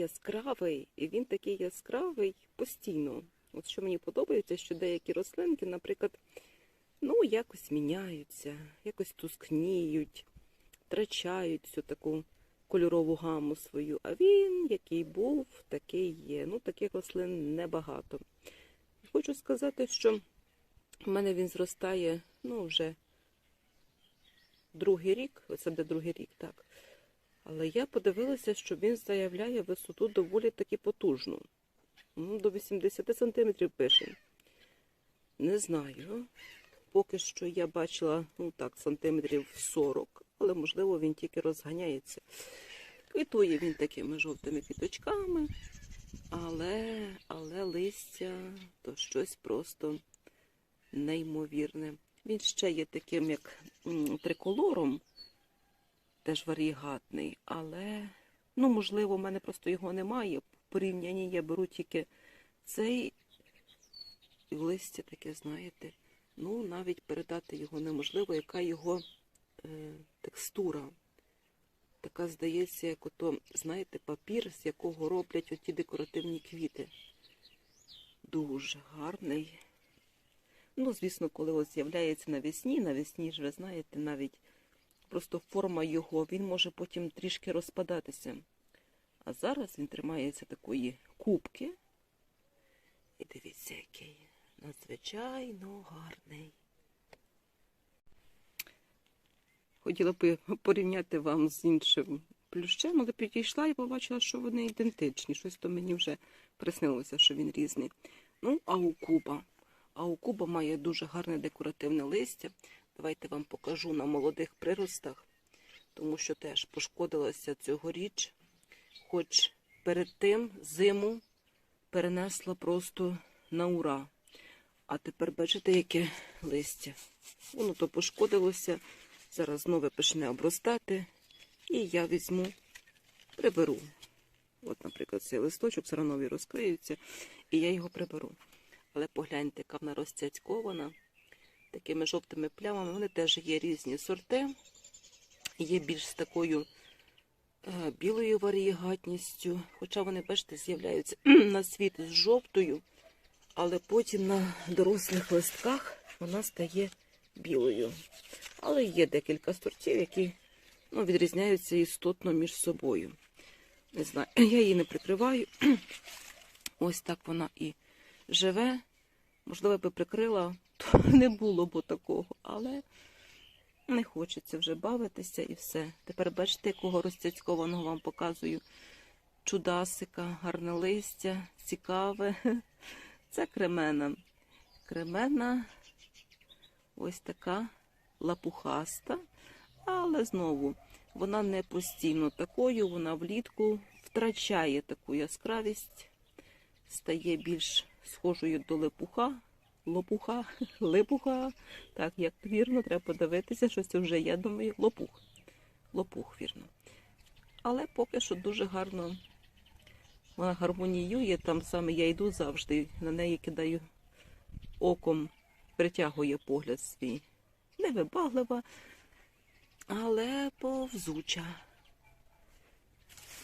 яскравий, і він такий яскравий постійно. От що мені подобається, що деякі рослинки, наприклад, ну, якось міняються, якось тускніють, втрачають всю таку кольорову гаму свою. А він, який був, такий є. Ну, таких рослин небагато. Хочу сказати, що в мене він зростає, ну, вже другий рік, це буде другий рік, так. Але я подивилася, що він заявляє висоту доволі таки потужну. Ну, До 80 сантиметрів пише. Не знаю. Поки що я бачила, ну так, сантиметрів 40, але можливо він тільки розганяється. Квітує він такими жовтими квіточками, але, але листя то щось просто неймовірне. Він ще є таким, як триколором, теж варігатний, але, ну, можливо, в мене просто його немає. В порівнянні я беру тільки цей листя таке, знаєте, ну, навіть передати його неможливо, яка його е, текстура. Така, здається, як ото, знаєте, папір, з якого роблять оті декоративні квіти. Дуже гарний. Ну, звісно, коли ось з'являється навесні, навесні ж ви знаєте, навіть просто форма його, він може потім трішки розпадатися. А зараз він тримається такої кубки. І дивіться, який надзвичайно гарний. Хотіла б порівняти вам з іншим плющем, але підійшла і побачила, що вони ідентичні. Щось то мені вже приснилося, що він різний. Ну, а у Куба. А у Куба має дуже гарне декоративне листя. Давайте вам покажу на молодих приростах, тому що теж пошкодилася цьогоріч, хоч перед тим зиму перенесла просто на ура. А тепер бачите, яке листя. Воно то пошкодилося. Зараз знову почне обростати. І я візьму, приберу. От, наприклад, цей листочок зараз нові розкриються, і я його приберу. Але погляньте, яка вона розцяцькована такими жовтими плямами. Вони теж є різні сорти. Є більш з такою е, білою варієгатністю. Хоча вони, бачите, з'являються на світ з жовтою, але потім на дорослих листках вона стає білою. Але є декілька сортів, які ну, відрізняються істотно між собою. Не знаю, я її не прикриваю. Ось так вона і живе. Можливо, би прикрила, то не було б такого, але не хочеться вже бавитися і все. Тепер бачите, якого розцяцькованого вам показую. Чудасика, гарне листя, цікаве. Це кремена. Кремена ось така лапухаста, але знову вона не постійно такою, вона влітку втрачає таку яскравість, стає більш схожою до лепуха, лопуха, липуха. Так, як вірно, треба подивитися, що це вже, я думаю, лопух. Лопух, вірно. Але поки що дуже гарно вона гармоніює, там саме я йду завжди, на неї кидаю оком, притягує погляд свій. Невибаглива, але повзуча.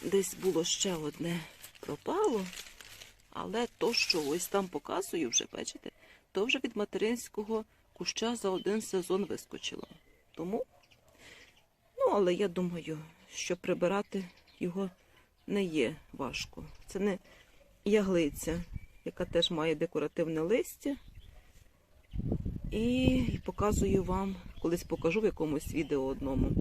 Десь було ще одне пропало, але то, що ось там показую, вже бачите, то вже від материнського куща за один сезон вискочило. Тому, ну, але я думаю, що прибирати його не є важко. Це не яглиця, яка теж має декоративне листя. І показую вам, колись покажу в якомусь відео одному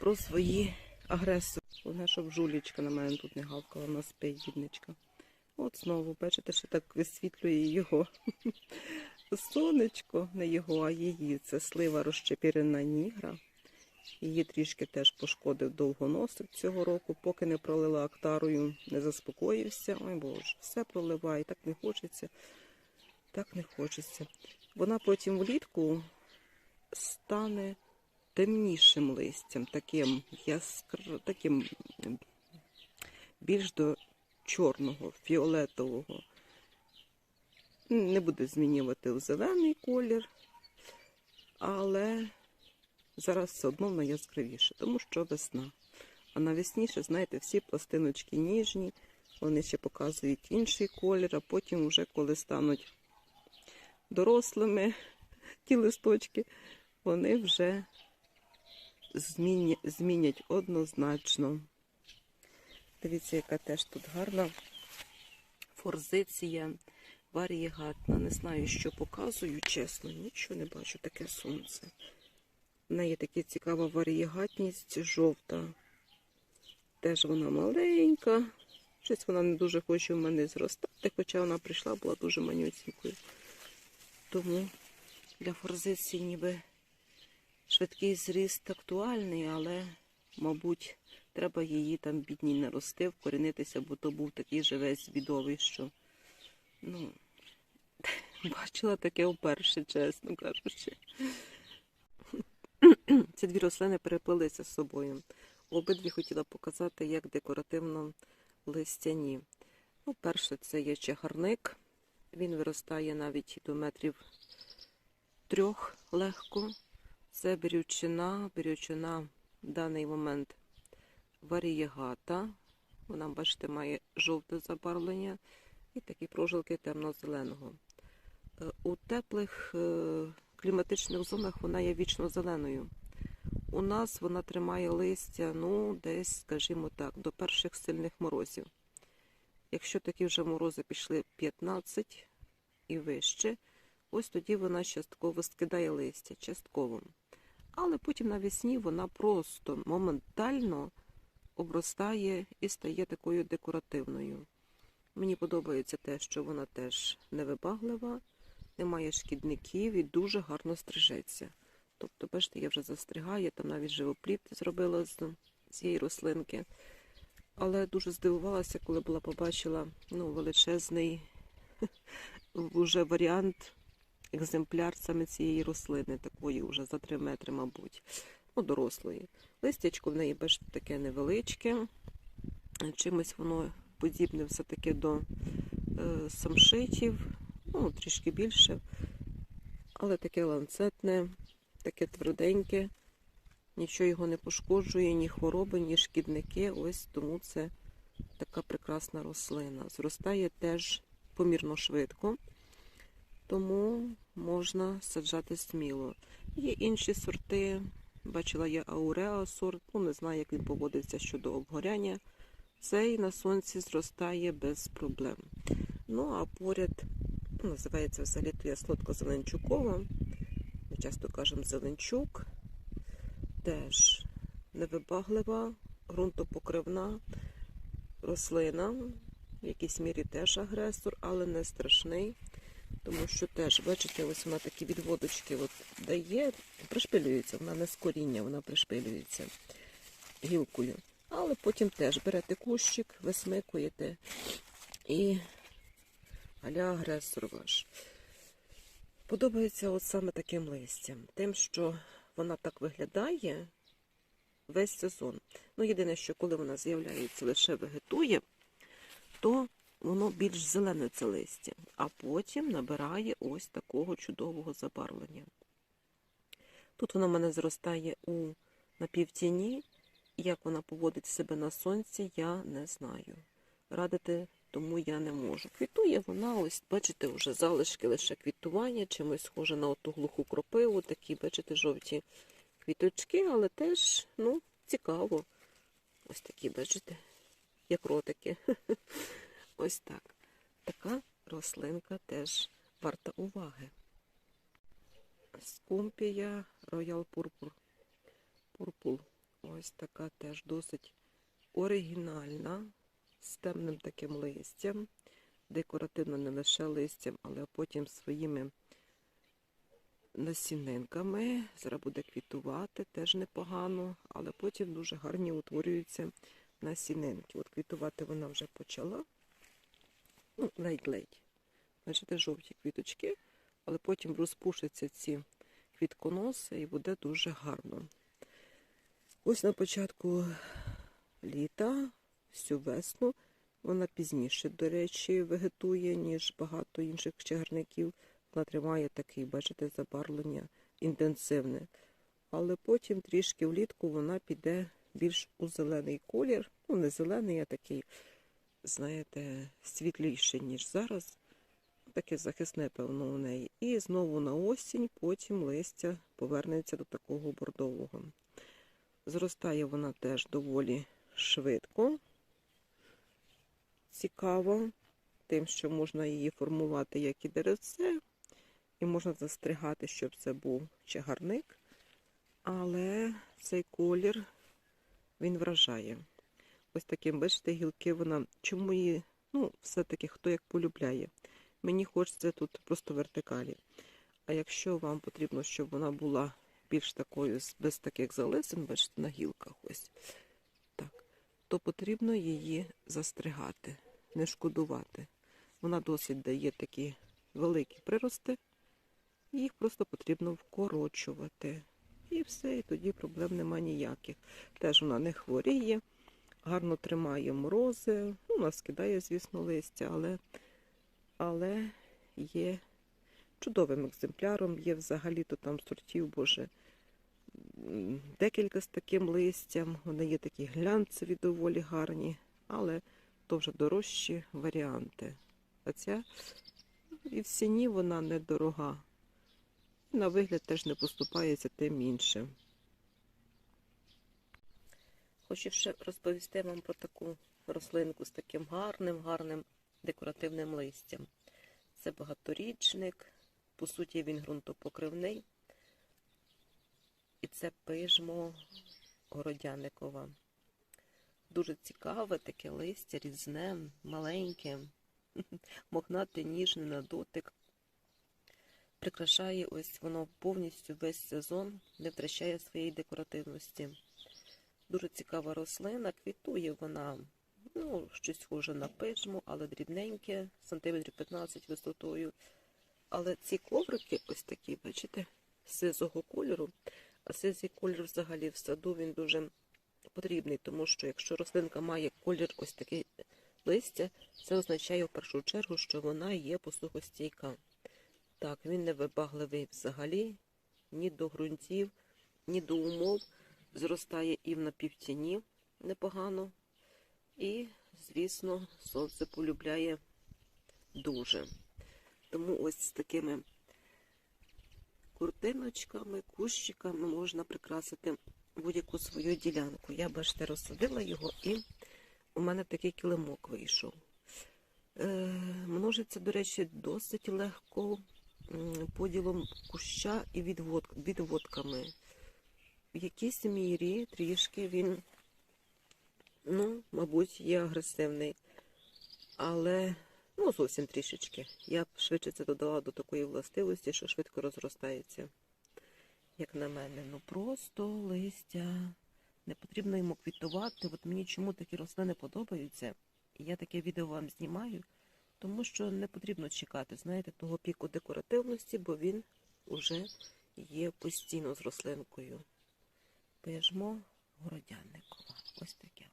про свої агресори. Головне, щоб жулічка на мене тут не гавкала, вона спить бідничка. От знову, бачите, що так висвітлює його. Сонечко, не його, а її. Це слива розчепірена нігра. Її трішки теж пошкодив довгоносик цього року, поки не пролила актарою, не заспокоївся. Ой Боже, все проливає, так не хочеться, так не хочеться. Вона потім влітку стане темнішим листям, таким яскр... таким більш до чорного, фіолетового. Не буде змінювати в зелений колір, але Зараз все одно вона яскравіше, тому що весна. А навесні ще, знаєте, всі пластиночки ніжні, вони ще показують інший колір, а потім, вже коли стануть дорослими ті листочки, вони вже змінять однозначно. Дивіться, яка теж тут гарна форзиція варієгатна. Не знаю, що показую, чесно, нічого не бачу, таке сонце. В неї така цікава варієгатність, жовта. Теж вона маленька. Щось вона не дуже хоче в мене зростати, хоча вона прийшла, була дуже манюсінькою. Тому для форзиції ніби швидкий зріст актуальний, але, мабуть, треба її там бідній нарости, вкорінитися, бо то був такий же весь бідовий, що ну, бачила таке вперше, чесно кажучи. Ці дві рослини переплилися з собою. Обидві хотіла показати, як декоративно листяні. Ну, перше, це є чагарник. Він виростає навіть до метрів трьох легко. Це бірючина. Бірючина в даний момент варієгата. Вона, бачите, має жовте забарвлення і такі прожилки темно-зеленого. Е, У теплих е, кліматичних зонах вона є вічно зеленою. У нас вона тримає листя, ну, десь, скажімо так, до перших сильних морозів. Якщо такі вже морози пішли 15 і вище, ось тоді вона частково скидає листя, частково. Але потім навесні вона просто моментально обростає і стає такою декоративною. Мені подобається те, що вона теж невибаглива, немає шкідників і дуже гарно стрижеться. Тобто, бачите, я вже застригаю, там навіть живопліт зробила з цієї рослинки. Але дуже здивувалася, коли була побачила ну, величезний вже варіант, екземпляр саме цієї рослини, такої вже за 3 метри, мабуть, ну, дорослої. Листячко в неї, бачите, таке невеличке. Чимось воно подібне все-таки до е, самшитів, ну, трішки більше, але таке ланцетне, таке тверденьке, нічого його не пошкоджує, ні хвороби, ні шкідники. Ось тому це така прекрасна рослина. Зростає теж помірно швидко, тому можна саджати сміло. Є інші сорти. Бачила я ауреа сорт, ну не знаю, як він поводиться щодо обгоряння. Цей на сонці зростає без проблем. Ну, а поряд, ну, називається взагалі я солодко-зеленчукова. Ми часто кажемо зеленчук. Теж невибаглива, ґрунтопокривна рослина. В якійсь мірі теж агресор, але не страшний. Тому що теж, бачите, ось вона такі відводочки от дає, пришпилюється, вона не з коріння, вона пришпилюється гілкою. Але потім теж берете кущик, висмикуєте і аля агресор ваш. Подобається от саме таким листям. Тим, що вона так виглядає весь сезон. Ну, єдине, що коли вона з'являється, лише вегетує, то воно більш зелене це листя, а потім набирає ось такого чудового забарвлення. Тут вона в мене зростає у напівтіні, як вона поводить себе на сонці, я не знаю. Радити тому я не можу. Квітує вона, ось, бачите, вже залишки лише квітування, чимось схоже на оту глуху кропиву, такі, бачите, жовті квіточки, але теж, ну, цікаво. Ось такі, бачите, як ротики. Ось так. Така рослинка теж варта уваги. Скумпія Royal Purpur. Purple. Ось така теж досить оригінальна, з темним таким листям. Декоративно не лише листям, але потім своїми насінинками. Зараз буде квітувати, теж непогано, але потім дуже гарні утворюються насінинки. От квітувати вона вже почала. Ну, ледь-ледь. Бачите, жовті квіточки, але потім розпушаться ці квітконоси і буде дуже гарно. Ось на початку літа, всю весну, вона пізніше, до речі, вегетує, ніж багато інших чагарників. Вона тримає такий, бачите, забарвлення інтенсивне. але потім трішки влітку вона піде більш у зелений колір. Ну, не зелений, а такий, знаєте, світліший, ніж зараз. Таке захисне, певно, у неї. І знову на осінь, потім листя повернеться до такого бордового. Зростає вона теж доволі швидко. Цікаво, тим, що можна її формувати як і деревце, і можна застригати, щоб це був чагарник. Але цей колір він вражає. Ось таким, бачите, гілки вона. Чому її, ну, все-таки хто як полюбляє. Мені хочеться тут просто вертикалі. А якщо вам потрібно, щоб вона була більш такою, без таких залисин, бачите, на гілках ось так, то потрібно її застригати, не шкодувати. Вона досить дає такі великі прирости, їх просто потрібно вкорочувати. І все, і тоді проблем нема ніяких. Теж вона не хворіє, гарно тримає морози, ну, вона скидає, звісно, листя, але, але є чудовим екземпляром, є взагалі-то там сортів, боже, декілька з таким листям. Вони є такі глянцеві, доволі гарні, але то вже дорожчі варіанти. А ця і в ціні вона недорога. І на вигляд теж не поступається тим іншим. Хочу ще розповісти вам про таку рослинку з таким гарним, гарним декоративним листям. Це багаторічник, по суті, він ґрунтопокривний. І це пижмо городяникова. Дуже цікаве таке листя, різне, маленьке, мохнате, ніжне на дотик. Прикрашає ось воно повністю весь сезон, не втрачає своєї декоративності. Дуже цікава рослина, квітує вона, ну, щось схоже на пижму, але дрібненьке, сантиметрів 15 висотою. Але ці коврики, ось такі, бачите, сизого кольору. А сизий колір взагалі в саду він дуже потрібний, тому що якщо рослинка має колір ось такий листя, це означає в першу чергу, що вона є посухостійка. Так, він не вибагливий взагалі ні до ґрунтів, ні до умов. Зростає і в напівтіні непогано. І, звісно, сонце полюбляє дуже. Тому ось з такими куртиночками, кущиками можна прикрасити будь-яку свою ділянку. Я, бачите, розсадила його і у мене такий килимок вийшов. Е, множиться, до речі, досить легко поділом куща і відвод, відводками. В якійсь мірі трішки він, ну, мабуть, є агресивний. Але ну, зовсім трішечки. Я б швидше це додала до такої властивості, що швидко розростається. Як на мене, ну просто листя. Не потрібно йому квітувати. От мені чому такі рослини подобаються. І я таке відео вам знімаю, тому що не потрібно чекати, знаєте, того піку декоративності, бо він уже є постійно з рослинкою. Пижмо городянникова. Ось таке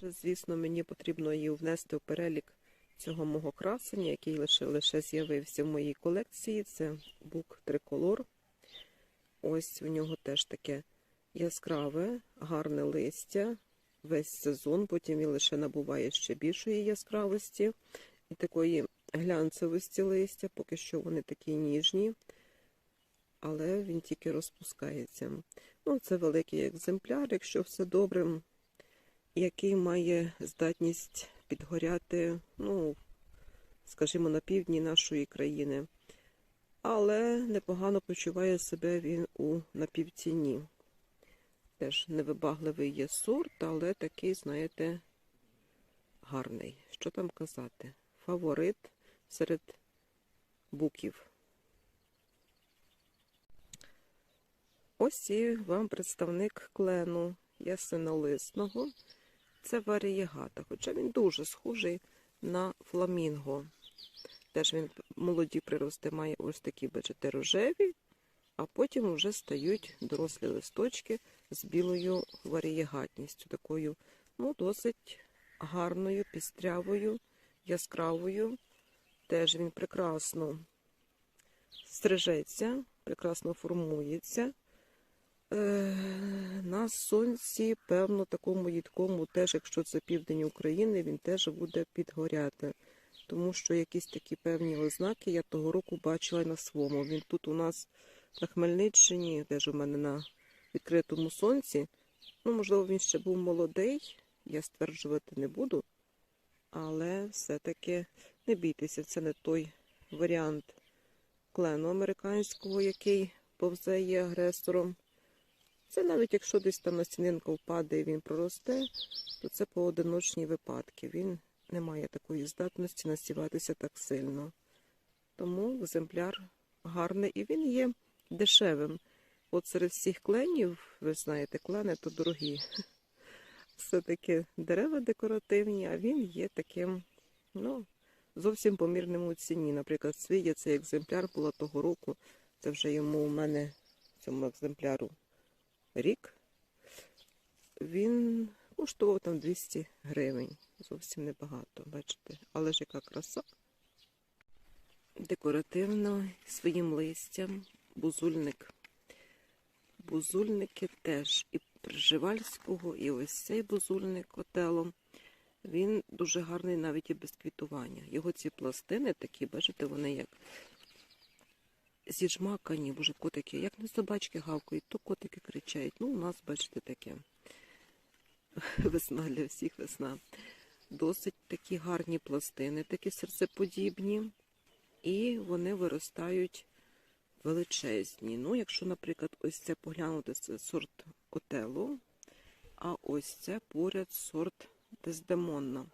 воно. Звісно, мені потрібно її внести в перелік цього мого красення, який лише, лише з'явився в моїй колекції. Це бук триколор. Ось у нього теж таке яскраве, гарне листя. Весь сезон, потім він лише набуває ще більшої яскравості і такої глянцевості листя, поки що вони такі ніжні, але він тільки розпускається. Ну, це великий екземпляр, якщо все добре, який має здатність підгоряти, ну, скажімо, на півдні нашої країни. Але непогано почуває себе він у напівціні. Теж невибагливий є сорт, але такий, знаєте, гарний. Що там казати? Фаворит серед буків. Ось і вам представник клену ясенолисного. Це варієгата, хоча він дуже схожий на фламінго. Теж він молоді прирости має ось такі, бачите, рожеві, а потім вже стають дорослі листочки з білою варієгатністю, такою, ну, досить гарною, пістрявою, яскравою. Теж він прекрасно стрижеться, прекрасно формується. Е, на сонці, певно, такому їдкому, теж, якщо це південь України, він теж буде підгоряти. Тому що якісь такі певні ознаки я того року бачила на своєму. Він тут у нас на Хмельниччині, теж у мене на відкритому сонці. Ну, можливо, він ще був молодий, я стверджувати не буду. Але все-таки не бійтеся, це не той варіант клену американського, який повзе є агресором. Це навіть якщо десь там настінинка впаде і він проросте, то це поодиночні випадки. Він не має такої здатності насіватися так сильно. Тому екземпляр гарний і він є дешевим. От серед всіх кленів, ви знаєте, клени то дорогі. Все-таки дерева декоративні, а він є таким, ну, зовсім помірним у ціні. Наприклад, свій цей екземпляр була того року. Це вже йому у мене цьому екземпляру рік. Він коштував там 200 гривень. Зовсім небагато, бачите. Але ж яка краса. Декоративно своїм листям бузульник. Бузульники теж і Пржевальського, і ось цей бузульник отелом. Він дуже гарний навіть і без квітування. Його ці пластини такі, бачите, вони як зіжмакані, боже, котики, як не собачки гавкають, то котики кричать. Ну, у нас, бачите, таке. Весна для всіх весна. Досить такі гарні пластини, такі серцеподібні, і вони виростають величезні. Ну, якщо, наприклад, ось це поглянути, це сорт котелу, а ось це поряд сорт Дездемонна.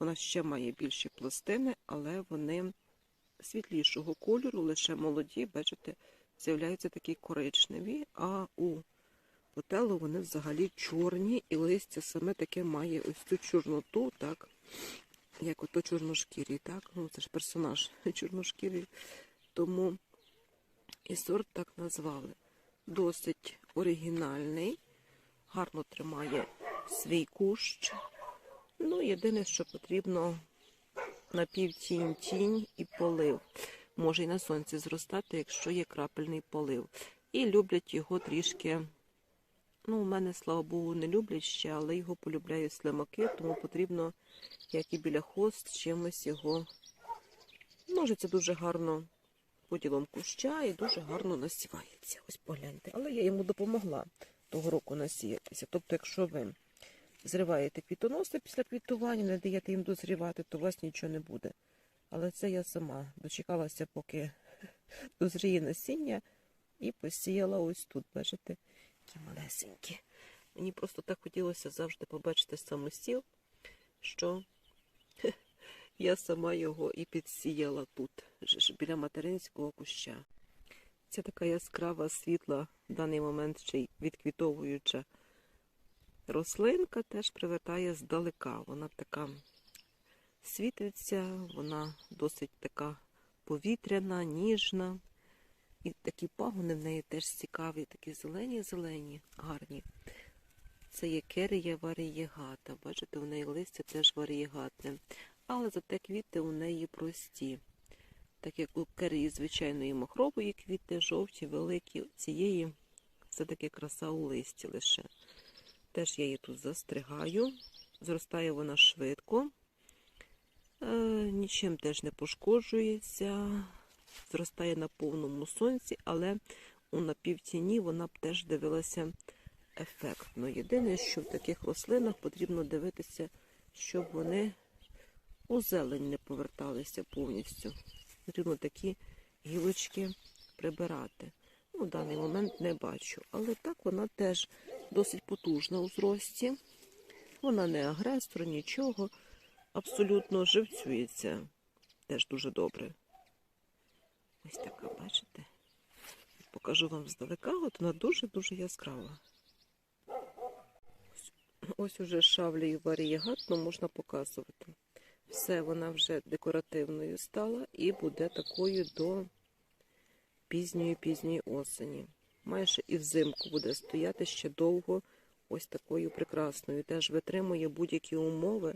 Вона ще має більші пластини, але вони світлішого кольору, лише молоді, бачите, з'являються такі коричневі, а у котелу вони взагалі чорні, і листя саме таке має ось цю чорноту, так, як ото чорношкірі, так, ну це ж персонаж чорношкірий, тому і сорт так назвали. Досить оригінальний, гарно тримає свій кущ. Ну, єдине, що потрібно напівтінь тінь і полив. Може і на сонці зростати, якщо є крапельний полив. І люблять його трішки. Ну, у мене, слава Богу, не люблять ще, але його полюбляють слимаки, тому потрібно, як і біля хост, чимось його. Може, це дуже гарно поділом куща і дуже гарно насівається. Ось погляньте. Але я йому допомогла того року насіятися. Тобто, якщо ви зриваєте квітоноси після квітування, не даєте їм дозрівати, то у вас нічого не буде. Але це я сама дочекалася, поки дозріє насіння, і посіяла ось тут. Бачите, які малесенькі. Мені просто так хотілося завжди побачити самосів, що я сама його і підсіяла тут, біля материнського куща. Це така яскрава, світла, в даний момент ще й відквітовуюча рослинка теж привертає здалека. Вона така світиться, вона досить така повітряна, ніжна. І такі пагони в неї теж цікаві, такі зелені-зелені, гарні. Це є керія варієгата. Бачите, у неї листя теж варієгатне. Але зате квіти у неї прості. Так як у керії звичайної махрової квіти, жовті, великі, цієї все-таки краса у листі лише. Теж я її тут застригаю. Зростає вона швидко, е, нічим теж не пошкоджується, зростає на повному сонці, але у напівтіні вона б теж дивилася ефектно. Єдине, що в таких рослинах потрібно дивитися, щоб вони у зелень не поверталися повністю. Потрібно такі гілочки прибирати. Ну, в даний момент не бачу, але так вона теж досить потужна у зрості. Вона не агресор, нічого. Абсолютно живцюється. Теж дуже добре. Ось така, бачите? Покажу вам здалека, от вона дуже-дуже яскрава. Ось, ось уже шавлею варієгатно можна показувати. Все, вона вже декоративною стала і буде такою до пізньої-пізньої осені. Майже і взимку буде стояти ще довго ось такою прекрасною. Теж витримує будь-які умови.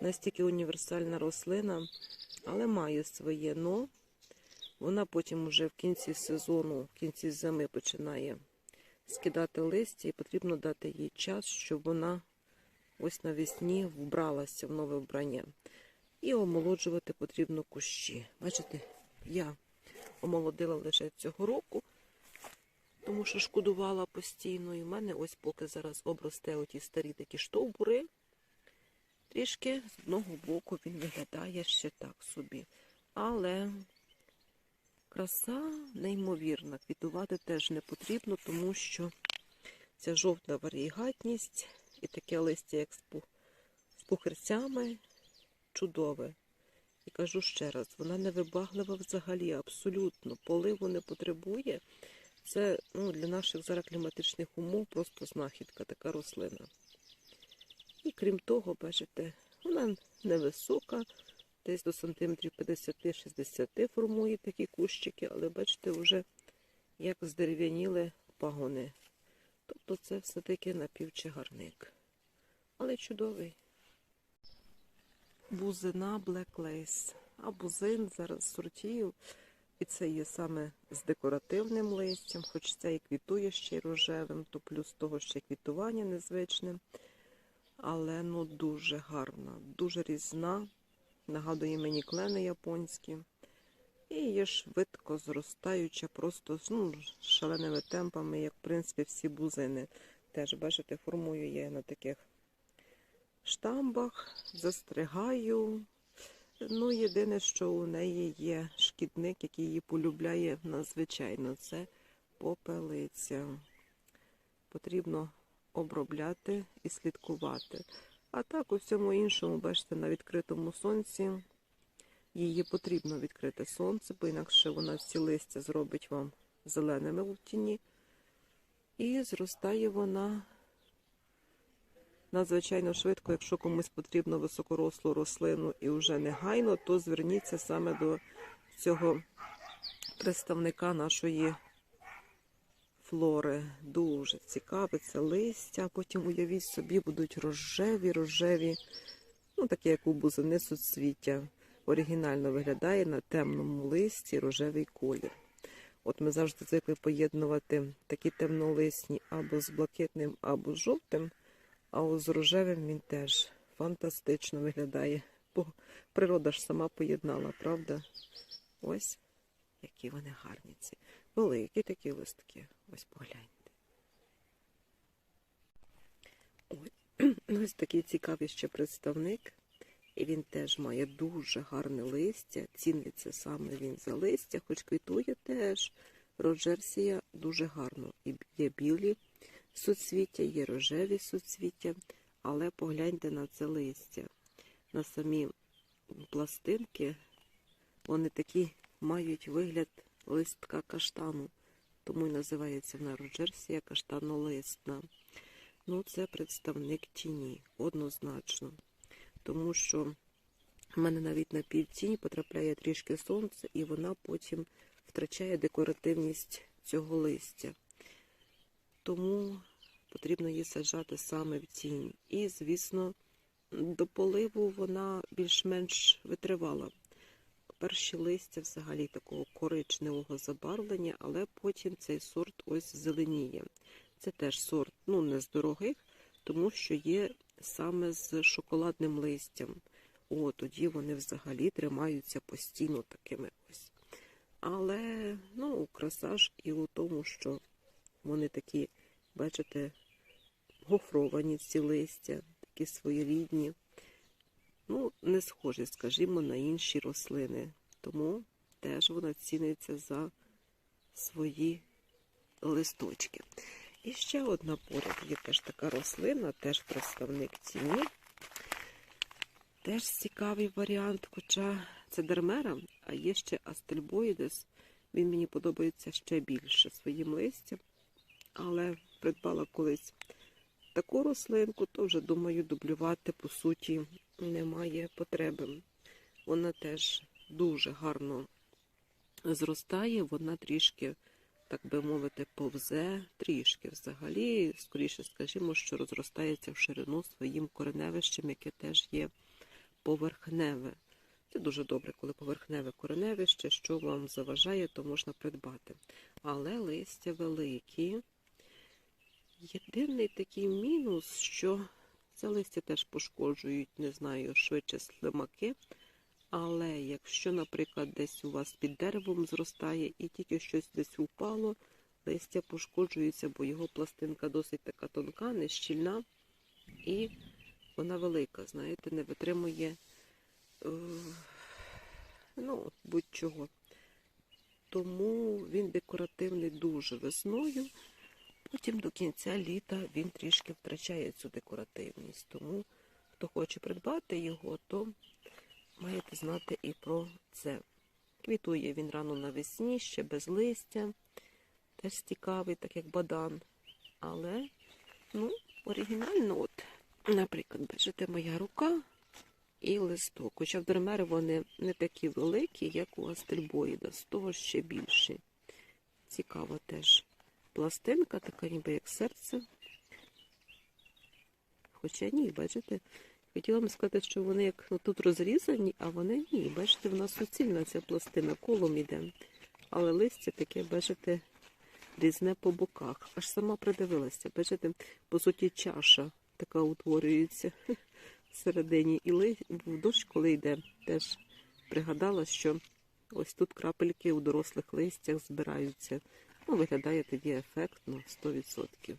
Настільки універсальна рослина, але має своє но. Вона потім уже в кінці сезону, в кінці зими починає скидати листя, і потрібно дати їй час, щоб вона ось навесні вбралася в нове вбрання. І омолоджувати потрібно кущі. Бачите, я омолодила лише цього року, тому що шкодувала постійно. І в мене ось поки зараз обросте оті старі такі штовбури. Трішки з одного боку він виглядає ще так собі. Але краса неймовірна. Квітувати теж не потрібно, тому що ця жовта варігатність і таке листя, як з пух- з пухирцями, чудове. І кажу ще раз, вона не вибаглива взагалі, абсолютно. Поливу не потребує. Це ну, для наших зараз кліматичних умов просто знахідка, така рослина. І крім того, бачите, вона невисока, десь до сантиметрів 50-60 формує такі кущики, але бачите, вже як здерев'яніли пагони. Тобто це все-таки напівчагарник. Але чудовий. Бузина Black Lace. А бузин зараз сортів. І це є саме з декоративним листям, хоч це і квітує ще й рожевим, то плюс того ще квітування незвичне. Але ну дуже гарна, дуже різна. Нагадує мені клени японські. І є швидко зростаюча, просто ну, шаленими темпами, як в принципі всі бузини. Теж, бачите, формую я на таких штамбах, застригаю. Ну, єдине, що у неї є шкідник, який її полюбляє надзвичайно, це попелиця. Потрібно обробляти і слідкувати. А так, у всьому іншому, бачите, на відкритому сонці її потрібно відкрите сонце, бо інакше вона всі листя зробить вам зеленими в тіні. І зростає вона надзвичайно швидко. Якщо комусь потрібно високорослу рослину і вже негайно, то зверніться саме до цього представника нашої флори. Дуже цікаве це листя. Потім уявіть собі, будуть рожеві, рожеві, ну такі, як у бузини суцвіття. Оригінально виглядає на темному листі рожевий колір. От ми завжди звикли поєднувати такі темнолисні або з блакитним, або з жовтим. А от з рожевим він теж фантастично виглядає. Бо природа ж сама поєднала, правда? Ось які вони гарні ці. Великі такі листки. Ось погляньте. Ой, ось такий цікавий ще представник. І він теж має дуже гарне листя. Ціниться саме він за листя, хоч квітує теж. Роджерсія дуже гарно. І є білі суцвіття, є рожеві суцвіття, але погляньте на це листя. На самі пластинки вони такі мають вигляд листка каштану, тому і називається вона роджерсія каштанолистна. Ну, це представник тіні, однозначно. Тому що в мене навіть на півтіні потрапляє трішки сонце, і вона потім втрачає декоративність цього листя. Тому потрібно її саджати саме в тінь. І, звісно, до поливу вона більш-менш витривала. Перші листя взагалі такого коричневого забарвлення, але потім цей сорт ось зеленіє. Це теж сорт, ну не з дорогих, тому що є саме з шоколадним листям. О, тоді вони взагалі тримаються постійно такими ось. Але ну, краса ж і у тому, що вони такі, бачите, гофровані ці листя, такі своєрідні. Ну, не схожі, скажімо, на інші рослини. Тому теж вона ціниться за свої листочки. І ще одна поряд є теж така рослина, теж представник тіні. Теж цікавий варіант, хоча це дермера, а є ще астельбоїдес. Він мені подобається ще більше своїм листям. Але придбала колись таку рослинку, то вже думаю, дублювати по суті немає потреби. Вона теж дуже гарно зростає, вона трішки, так би мовити, повзе, трішки взагалі, скоріше скажімо, що розростається в ширину своїм кореневищем, яке теж є поверхневе. Це дуже добре, коли поверхневе кореневище, що вам заважає, то можна придбати. Але листя великі. Єдиний такий мінус, що це листя теж пошкоджують, не знаю, швидше слимаки. Але якщо, наприклад, десь у вас під деревом зростає і тільки щось десь упало, листя пошкоджується, бо його пластинка досить така тонка, нещільна і вона велика, знаєте, не витримує е, ну, будь-чого. Тому він декоративний дуже весною. Потім до кінця літа він трішки втрачає цю декоративність. Тому хто хоче придбати його, то маєте знати і про це. Квітує він рано навесні, ще без листя, теж цікавий, так як бадан. Але, ну, оригінально, от, наприклад, бачите, моя рука і листок. Хоча в дермери вони не такі великі, як у астельбоїда, з того ще більші. Цікава теж пластинка, така ніби як серце. Хоча ні, бачите, хотіла б сказати, що вони як ну, тут розрізані, а вони ні. Бачите, вона суцільна ця пластина, колом іде. Але листя таке, бачите, різне по боках. Аж сама придивилася. Бачите, по суті, чаша така утворюється всередині. І в дощ, коли йде, теж пригадала, що ось тут крапельки у дорослих листях збираються. Ну, виглядає тоді ефектно 100%.